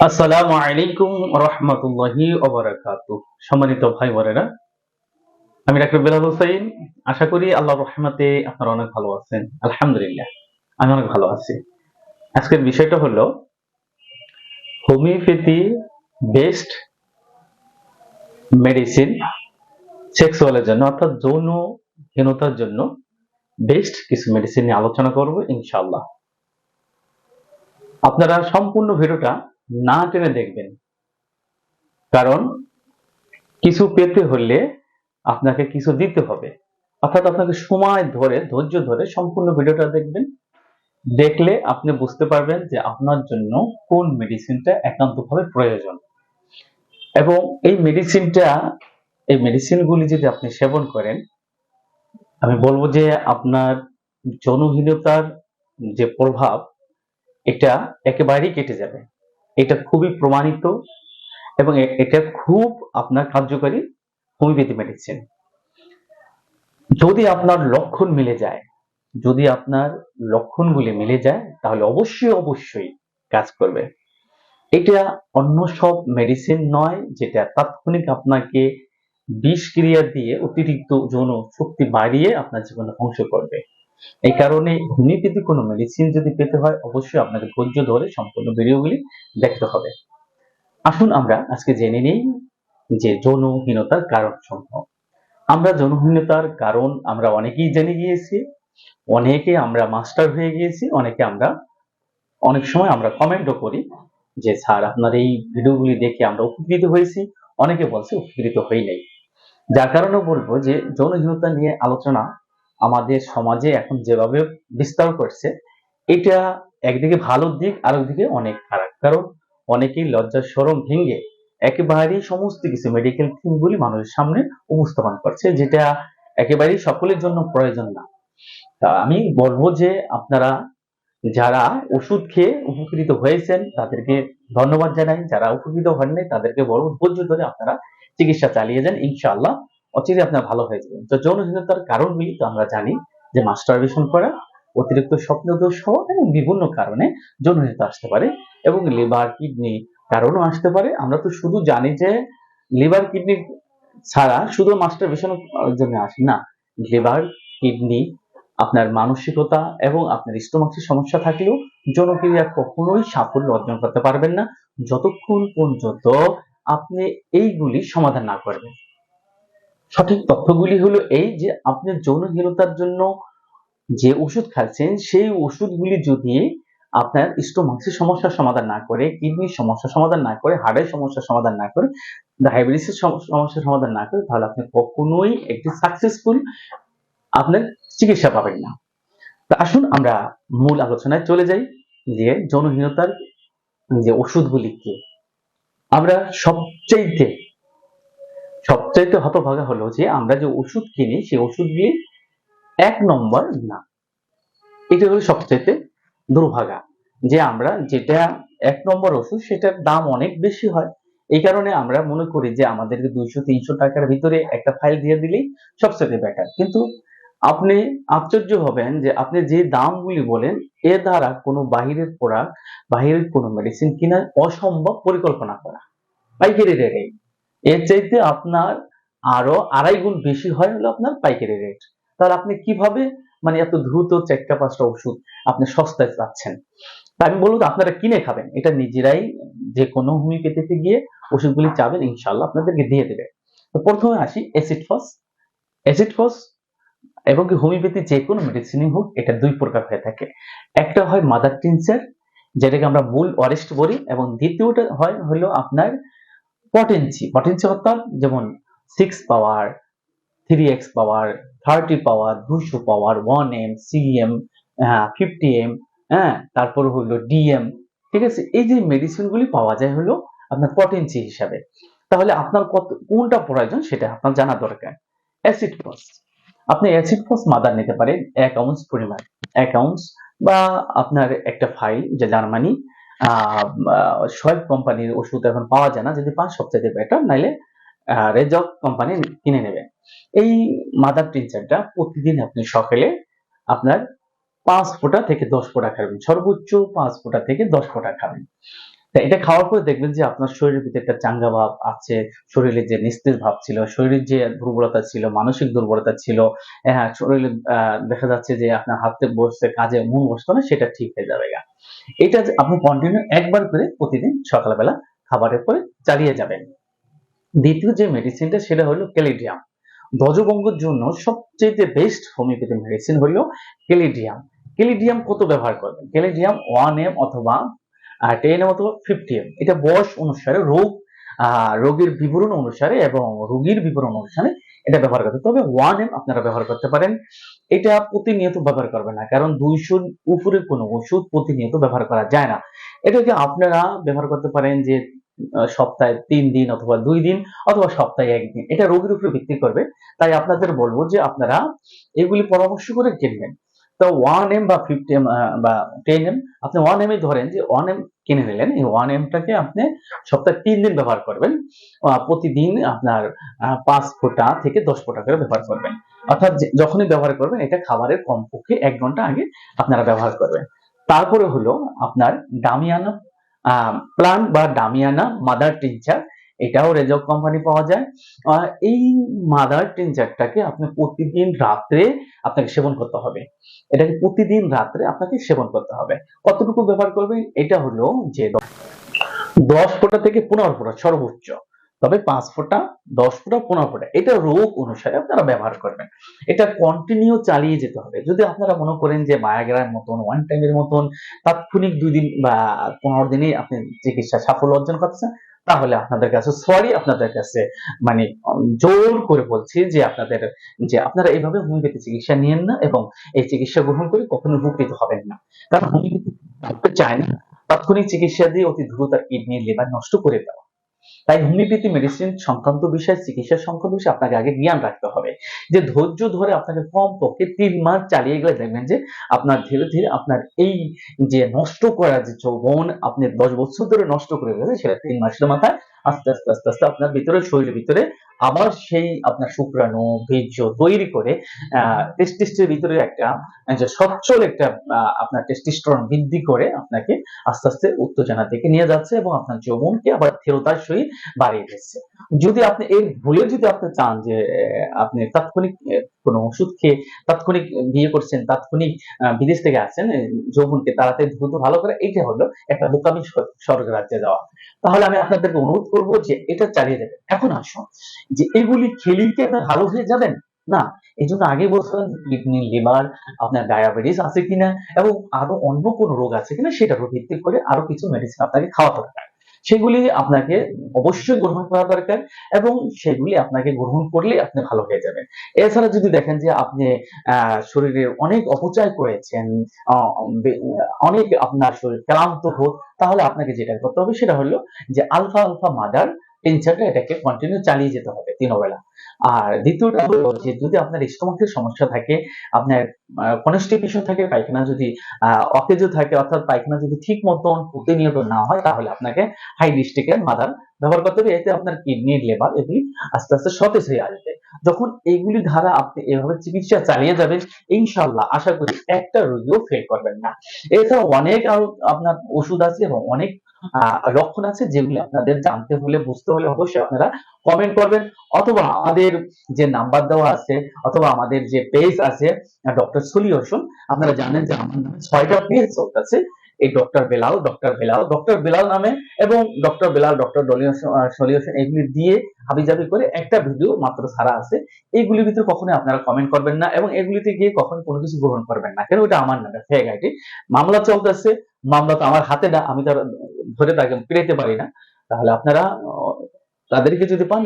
আসসালামু আলাইকুম রহমতুল্লাহি সম্মানিত ভাই বোনেরা, আমি হোসেন। আশা করি আল্লাহ রহমতে আপনারা অনেক ভালো আছেন। আলহামদুলিল্লাহ, আমি অনেক ভালো আছি। আজকের বিষয়টা হলো, হোমিওপ্যাথি বেস্ট মেডিসিন সেক্সুয়ালের জন্য অর্থাৎ যৌনহীনতার জন্য বেস্ট কিছু মেডিসিন নিয়ে আলোচনা করব, ইনশাআল্লাহ। আপনারা সম্পূর্ণ ভিডিওটা না টেনে দেখবেন। কারণ কিছু পেতে হলে আপনাকে কিছু দিতে হবে। অর্থাৎ আপনাকে সময় ধরে, ধৈর্য ধরে সম্পূর্ণ ভিডিওটা দেখবেন। দেখলে আপনি বুঝতে পারবেন যে আপনার জন্য কোন মেডিসিনটা একান্তভাবে প্রয়োজন। এবং এই মেডিসিনটা এই মেডিসিনগুলি যদি আপনি সেবন করেন, আমি বলব যে আপনার যৌনহীনতার যে প্রভাব, এটা একেবারেই কেটে যাবে। এটা খুবই প্রমাণিত এবং এটা খুব আপনার কার্যকারী হোমিওপ্যাথি মেডিসিন যদি আপনার লক্ষণ মিলে যায়, যদি আপনার লক্ষণগুলি মিলে যায়, তাহলে অবশ্যই অবশ্যই কাজ করবে। এটা অন্য সব মেডিসিন নয় যেটা তাৎক্ষণিক আপনাকে বিষক্রিয়া দিয়ে অতিরিক্ত যৌন শক্তি বাড়িয়ে আপনার জীবনে ধ্বংস করবে। এই কারণে হোমিওপ্যাথি কোনো মেডিসিন যদি পেতে হয়, অবশ্যই আপনাকে ধৈর্য ধরে সম্পূর্ণ ভিডিওগুলি দেখতে হবে। আসুন আমরা আজকে জেনে নিই যে যৌনহীনতার কারণ সমূহ। আমরা যৌনহীনতার কারণ আমরা অনেকেই জেনে গিয়েছি, অনেকে আমরা মাস্টার হয়ে গিয়েছি, অনেকে আমরা, অনেক সময় আমরা কমেন্টও করি যে, স্যার, আপনার এই ভিডিওগুলি দেখে আমরা উপকৃত হয়েছি। অনেকে বলছে, উপকৃত হই নাই। যার কারণে বলব যে, যৌনহীনতা নিয়ে আলোচনা আমাদের সমাজে এখন যেভাবে বিস্তার করছে, এটা একদিকে ভালো দিক, আরেকদিকে অনেক খারাপ। কারণ অনেকেই লজ্জার সরম ভেঙে একেবারেই সমস্ত কিছু মেডিকেল থিমগুলি মানুষের সামনে উপস্থাপন করছে, যেটা একেবারেই সকলের জন্য প্রয়োজন না। তা আমি বলব যে আপনারা যারা ওষুধ খেয়ে উপকৃত হয়েছেন, তাদেরকে ধন্যবাদ জানাই। যারা উপকৃত হননি, তাদেরকে বলব ধৈর্য ধরে আপনারা চিকিৎসা চালিয়ে যান, ইনশাআল্লাহ। অচিরে আপনার ভালো হয়ে যাবেন তো যৌনহীনতার কারণগুলি তো আমরা জানি যে মাস্টারবেশন করা, অতিরিক্ত স্বপ্নদোষ হওয়া এবং বিভিন্ন কারণে যৌনহীনতা আসতে পারে এবং লিভার কিডনি কারণও আসতে পারে। আমরা তো শুধু জানি যে লিভার কিডনি ছাড়া শুধু মাস্টারবেশনের জন্য আসে না। লিভার কিডনি আপনার মানসিকতা এবং আপনার স্টোমাক্সের সমস্যা থাকলেও যৌনক্রিয়া কখনোই সাফল্য অর্জন করতে পারবেন না। যতক্ষণ পর্যন্ত আপনি এইগুলি সমাধান না করবেন। সঠিক তথ্যগুলি হলো এই যে আপনি যৌনহীনতার জন্য যে ওষুধ খাচ্ছেন, সেই ওষুধগুলি যদি আপনার স্টোমাক্সের সমস্যার সমাধান না করে, কিডনির সমস্যার সমাধান না করে হার্টের সমস্যার সমাধান না করে, ডায়াবেটিসের সমস্যার সমাধান না করে, তাহলে আপনি কখনোই একটি সাকসেসফুল আপনার চিকিৎসা পাবেন না। তা আসুন আমরা মূল আলোচনায় চলে যাই যে যৌনহীনতার যে ওষুধগুলি কি। আমরা সবচাইতে সবচাইতে হতভাগা হলো যে আমরা যে ওষুধ কিনি, সেই ওষুধ ওষুধগুলি এক নম্বর না, এটা হলো সবচাইতে দুর্ভাগা যে আমরা যেটা এক নম্বর ওষুধ সেটার দাম অনেক বেশি হয়। এই কারণে আমরা মনে করি যে আমাদেরকে দুইশো, তিনশো টাকার ভিতরে একটা ফাইল দিয়ে দিলেই সবচেয়ে বেটার কিন্তু আপনি আশ্চর্য হবেন যে আপনি যে দামগুলি বলেন, এ দ্বারা কোনো বাহিরের প্রোডাক্ট, বাহিরের কোনো মেডিসিন কিনা অসম্ভব পরিকল্পনা করা। পাইকারি রেটে এর চাইতে আপনার আরও আড়াই গুণ বেশি হয় হলো আপনার পাইকারি রেট তাহলে আপনি কীভাবে মানে এত দ্রুত চারটা পাঁচটা ওষুধ আপনি সস্তায় পাচ্ছেন? তা আমি বলব আপনারা কিনে খাবেন। এটা নিজেরাই যে কোনো হোমিওপ্যাথিতে গিয়ে ওষুধগুলি চাবেন ইনশাল্লাহ আপনাদেরকে দিয়ে দেবে। তো প্রথমে আসি অ্যাসিড ফস অ্যাসিড ফস এবং কি হোমিওপ্যাথি যে কোনো মেডিসিনই হোক, এটা দুই প্রকার হয়ে থাকে। একটা হয় মাদার টিনচার যেটাকে আমরা মূল অরেস্ট বলি এবং দ্বিতীয়টা হয় হলো আপনার পটেন্সি পটেন্সি অর্থাৎ যেমন six power three X power thirty power দুশো power one M CM fifty M হ্যাঁ তারপর হলো ডিএম ঠিক আছে? এই যে মেডিসিনগুলি পাওয়া যায় হলো আপনার পটেন্সি হিসাবে। তাহলে আপনার কত, কোনটা প্রয়োজন সেটা আপনার জানা দরকার। অ্যাসিড ফস আপনি অ্যাসিড ফস মাদার নিতে পারেন, এক আউন্স পরিমাণ। এক আউন্স বা আপনার একটা ফাইল যে জার্মানি সব কোম্পানির ওষুধ এখন পাওয়া যায় না। যদি পাঁচ সপ্তাহে বেটার নাইলে রেজক কোম্পানি কিনে নেবেন। এই মাদার টিনচারটা প্রতিদিন আপনি সকালে আপনার পাঁচ ফোঁটা থেকে দশ ফোঁটা খাবেন। সর্বোচ্চ পাঁচ ফোঁটা থেকে দশ ফোঁটা খাবেন। এটা খাওয়ার পরে দেখবেন যে আপনার শরীরের ভিতরে একটা চাঙ্গা ভাব আছে, শরীরে যে নিস্তেজ ভাব ছিল, শরীরের যে দুর্বলতা ছিল, মানসিক দুর্বলতা ছিল হ্যাঁ শরীরে দেখা যাচ্ছে যে আপনার হাতে বসছে কাজে মন বসতো না, সেটা ঠিক হয়ে যাবে। এটা আপনি কন্টিনিউ একবার করে প্রতিদিন সকালবেলা খাবারের পরে চালিয়ে যাবেন। দ্বিতীয় যে মেডিসিনটা সেটা হলো ক্যালিডিয়াম ধ্বজভঙ্গের জন্য সবচেয়ে বেস্ট হোমিওপ্যাথি মেডিসিন হলো ক্যালিডিয়াম ক্যালিডিয়াম কত ব্যবহার করবেন? ক্যালিডিয়াম ওয়ান এম অথবা টেন এম অথবা ফিফটি এম এটা বয়স অনুসারে রোগ রোগীর বিবরণ অনুসারে এবং রোগীর বিবরণ অনুসারে এটা ব্যবহার করতে তবে ওয়ান এম আপনারা ব্যবহার করতে পারেন। এটা প্রতিনিয়ত ব্যবহার করবেন না, কারণ দুইশোর উপরে কোনো ওষুধ প্রতিনিয়ত ব্যবহার করা যায় না। এটাকে আপনারা ব্যবহার করতে পারেন যে সপ্তাহে তিন দিন অথবা দুই দিন অথবা সপ্তাহে একদিন। এটা রোগীর উপরে ভিত্তি করবে। তাই আপনাদের বলব যে আপনারা এগুলি পরামর্শ করে কিনবেন। তো ওয়ান এম বা ফিফটি এম বা টেন এম আপনি ওয়ান এম ধরেন যে ওয়ান এম কিনে নিলেন, এই ওয়ান এমটাকে আপনি সপ্তাহে তিন দিন ব্যবহার করবেন। প্রতিদিন আপনার পাঁচ ফোঁটা থেকে দশ ফোঁটা করে ব্যবহার করবেন। অর্থাৎ যখনই ব্যবহার করবেন, এটা খাবারের কমপক্ষে এক ঘণ্টা আগে আপনারা ব্যবহার করবেন। তারপরে হলো আপনার ডামিয়ানা প্লান বা ডামিয়ানা মাদার টিনচার এটাও রেজক কোম্পানি পাওয়া যায়। আহ, এই মাদার টিনচারটাকে আপনি প্রতিদিন রাত্রে আপনাকে সেবন করতে হবে। এটাকে প্রতিদিন রাত্রে আপনাকে সেবন করতে হবে। কতটুকু ব্যবহার করবেন? এটা হলো যে দশ ফোঁটা থেকে পনেরো ফোঁটা সর্বোচ্চ। তবে পাঁচ ফোঁটা দশ ফোঁটা পনেরো ফোঁটা এটা রোগ অনুসারে আপনারা ব্যবহার করবেন। এটা কন্টিনিউ চালিয়ে যেতে হবে। যদি আপনারা মনে করেন যে বায়াগ্রার মতন ওয়ান টাইমের মতন তাৎক্ষণিক দুই দিন বা পনেরো দিনে আপনি চিকিৎসা সাফল্য অর্জন করছেন তাহলে আপনাদের কাছে সরি আপনাদের কাছে মানে জোর করে বলছি যে আপনাদের, যে আপনারা এইভাবে হোমিওপ্যাথি চিকিৎসা নিয়েন না এবং এই চিকিৎসা গ্রহণ করে কখনো উপকৃত হবেন না। কারণ হোমিওপ্যাথি চায় না। তাৎক্ষণিক চিকিৎসা দিয়ে অতি দ্রুত কিডনি লিভার নষ্ট করে দেওয়া। তাই হোমিওপ্যাথি মেডিসিন সংক্রান্ত বিষয়ে, চিকিৎসা সংক্রান্ত বিষয়ে আপনাকে আগে জ্ঞান রাখতে হবে। যে ধৈর্য ধরে আপনাকে কম পক্ষে তিন মাস চালিয়ে গেলে দেখবেন যে আপনার ধীরে ধীরে আপনার এই যে নষ্ট করা যে যৌবন, আপনি দশ বছর ধরে নষ্ট করে গেছে সেটা তিন মাসের মাথায় আস্তে আস্তে আস্তে আস্তে আপনার ভিতরে, শরীরের ভিতরে আবার সেই আপনার শুক্রাণু, বীর্য তৈরি করে টেস্টিস্টের ভিতরে একটা যে সচ্ছল একটা আপনার টেস্টিস্টরন বৃদ্ধি করে আপনাকে আস্তে আস্তে উত্তেজনা থেকে নিয়ে যাচ্ছে এবং আপনার যৌবনকে আবার ফেরতার সহিত বাড়িয়ে দিচ্ছে। যদি আপনি এর ভুলে যদি আপনি চান যে আপনি তাৎক্ষণিক কোনো ওষুধ খেয়ে তাৎক্ষণিক বিয়ে করছেন, তাৎক্ষণিক বিদেশ থেকে আসছেন যৌবনকে তাড়াতাড়ি দ্রুত ভালো করে এটা হলো একটা বোকামি স্বর্গ- রাজ্যে যাওয়া। তাহলে আমি আপনাদেরকে অনুরোধ করব যে এটা চালিয়ে যাবেন। এখন আসুন, যে এগুলি খেলেই কি আপনি ভালো হয়ে যাবেন? না এই জন্য আগে বলছিলাম কিডনি, লিভার, আপনার ডায়াবেটিস আছে কিনা এবং আরও অন্য কোন রোগ আছে কিনা সেটার উপর ভিত্তি করে আরও কিছু মেডিসিন আপনাকে খাওয়া দরকার সেগুলি আপনাকে অবশ্যই গ্রহণ করা দরকার এবং সেগুলি আপনাকে গ্রহণ করলে আপনি ভালো হয়ে যাবেন। এছাড়া যদি দেখেন যে আপনি শরীরের অনেক অপচয় করেছেন অনেক আপনার শরীর ক্লান্ত হোক তাহলে আপনাকে যেটা করতে হবে সেটা হলো যে আলফা আলফা মাদার টেনশনটা এটাকে কন্টিনিউ চালিয়ে যেতে হবে তিন বেলা আর দ্বিতীয়টা হলো যে যদি আপনার স্টোমাকের সমস্যা থাকে, আপনার কনস্টিপেশন থাকে, পায়খানা যদি অকেজ থাকে, অর্থাৎ পায়খানা যদি ঠিক মতন প্রতিনিয়ত না হয়, তাহলে আপনাকে হাই ডিস্ট্রিক্টের মাদার ব্যবহার করতে হবে। এতে আপনার কিডনি লিভার এগুলি আস্তে আস্তে সতেজ হয়ে আসবে। যখন এইগুলি ধারা আপনি এভাবে চিকিৎসা চালিয়ে যাবেন ইনশাল্লাহ আশা করি একটা রোগীও ফেল করবেন না। এছাড়া অনেক আরও আপনার ওষুধ আছে এবং অনেক লক্ষণ আছে যেগুলি আপনাদের জানতে হলে বুঝতে হলে অবশ্যই আপনারা কমেন্ট করবেন। অথবা আমাদের যে নাম্বার দেওয়া আছে, অথবা আমাদের যে পেজ আছে ডক্টর সলিউশন আপনারা জানেন যে আমার নামে ছয়টা পেজ চলতেছে এই doctor Belal doctor Belal doctor Belal নামে এবং ডক্টর বেলাল ডক্টর সলিউশন এগুলি দিয়ে হাবিজাবি করে একটা ভিডিও মাত্র ছাড়া আছে। এইগুলির ভিতরে কখনোই আপনারা কমেন্ট করবেন না এবং এগুলিতে গিয়ে কখনো কোনো কিছু গ্রহণ করবেন না। কেন? ওটা আমার নামে ফেক আইডি মামলা চলতেছে, মামলা তো আমার হাতে না, আমি তার ধরে তাকে পেরেতে পারি না। তাহলে আপনারা তাদেরকে যদি পান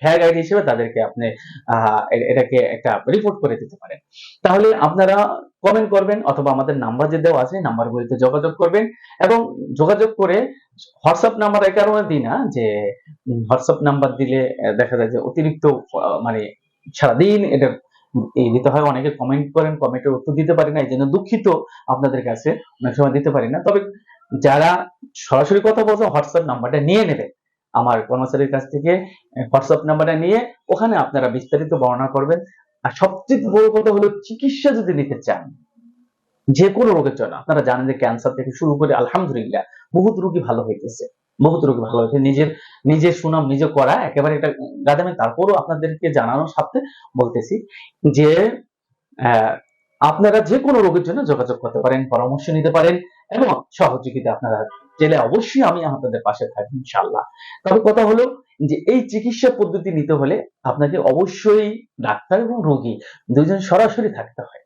ফ্যাগ আইডি হিসেবে তাদেরকে আপনি এটাকে একটা রিপোর্ট করে দিতে পারেন। তাহলে আপনারা কমেন্ট করবেন অথবা আমাদের নাম্বার যে দেওয়া আছে নাম্বারগুলিতে যোগাযোগ করবেন এবং যোগাযোগ করে হোয়াটসঅ্যাপ নাম্বার এই কারণে দিই না, যে হোয়াটসঅ্যাপ নাম্বার দিলে দেখা যায় যে অতিরিক্ত মানে সারাদিন এটা এই দিতে হয়। অনেকে কমেন্ট করেন কমেন্টের উত্তর দিতে পারি না, এই জন্য দুঃখিত আপনাদের কাছে। অনেক সময় দিতে পারি না। তবে যারা সরাসরি কথা বলছে হোয়াটসঅ্যাপ নাম্বারটা নিয়ে নেবে। আমার কর্মচারীর কাছ থেকে হোয়াটসঅ্যাপ নাম্বারটা নিয়ে ওখানে আপনারা বিস্তারিত বর্ণনা করবেন। আর সবচেয়ে বড় কথা হলো চিকিৎসা যদি নিতে চান, যে কোনো রোগের জন্য, আপনারা জানেন যে ক্যান্সার থেকে শুরু করে আলহামদুলিল্লাহ বহুত রোগী ভালো হইতেছে, বহুত রোগী ভালো হয়েছে নিজের নিজের সুনাম, নিজে করা, একেবারে এটা গাদামে তারপরও আপনাদেরকে জানানোর সাথে বলতেছি যে আপনারা যে কোনো রোগের জন্য যোগাযোগ করতে পারেন, পরামর্শ নিতে পারেন এবং সহযোগিতা আপনারা চাইলে অবশ্যই আমি আপনাদের পাশে থাকব ইনশাল্লাহ তবে কথা হলো যে, এই চিকিৎসা পদ্ধতি নিতে হলে আপনাকে অবশ্যই ডাক্তার এবং রোগী দুজন সরাসরি থাকতে হয়।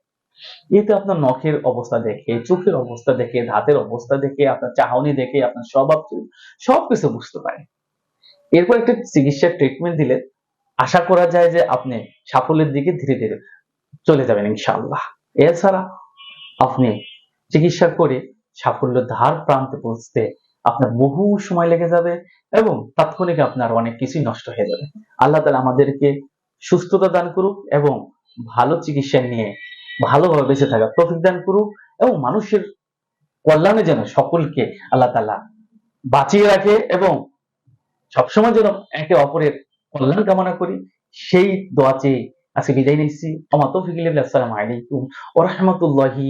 এতে আপনার নখের অবস্থা দেখে, চোখের অবস্থা দেখে, দাঁতের অবস্থা দেখে, আপনার চাহনি দেখে, আপনার স্বভাব সবকিছু বুঝতে পারে। এরপর একটা চিকিৎসা ট্রিটমেন্ট দিলে আশা করা যায় যে, আপনি সাফল্যের দিকে ধীরে ধীরে চলে যাবেন, ইনশাআল্লাহ। এছাড়া আপনি চিকিৎসা করে সাফল্য ধার প্রান্তে পৌঁছতে আপনার বহু সময় লেগে যাবে এবং তাৎক্ষণিক আপনার অনেক কিছুই নষ্ট হয়ে যাবে। আল্লাহ তালা আমাদেরকে সুস্থতা দান করুক এবং ভালো চিকিৎসা নিয়ে ভালোভাবে বেঁচে থাকার তৌফিক দান করুক এবং মানুষের কল্যাণে যেন সকলকে আল্লাহ তালা বাঁচিয়ে রাখে এবং সবসময় যেন একে অপরের কল্যাণ কামনা করি। সেই দোয়া চেয়ে আজকে বিদায় নিচ্ছি। আমার তৌফিক আসসালামু আলাইকুম ও রহমতুল্লাহি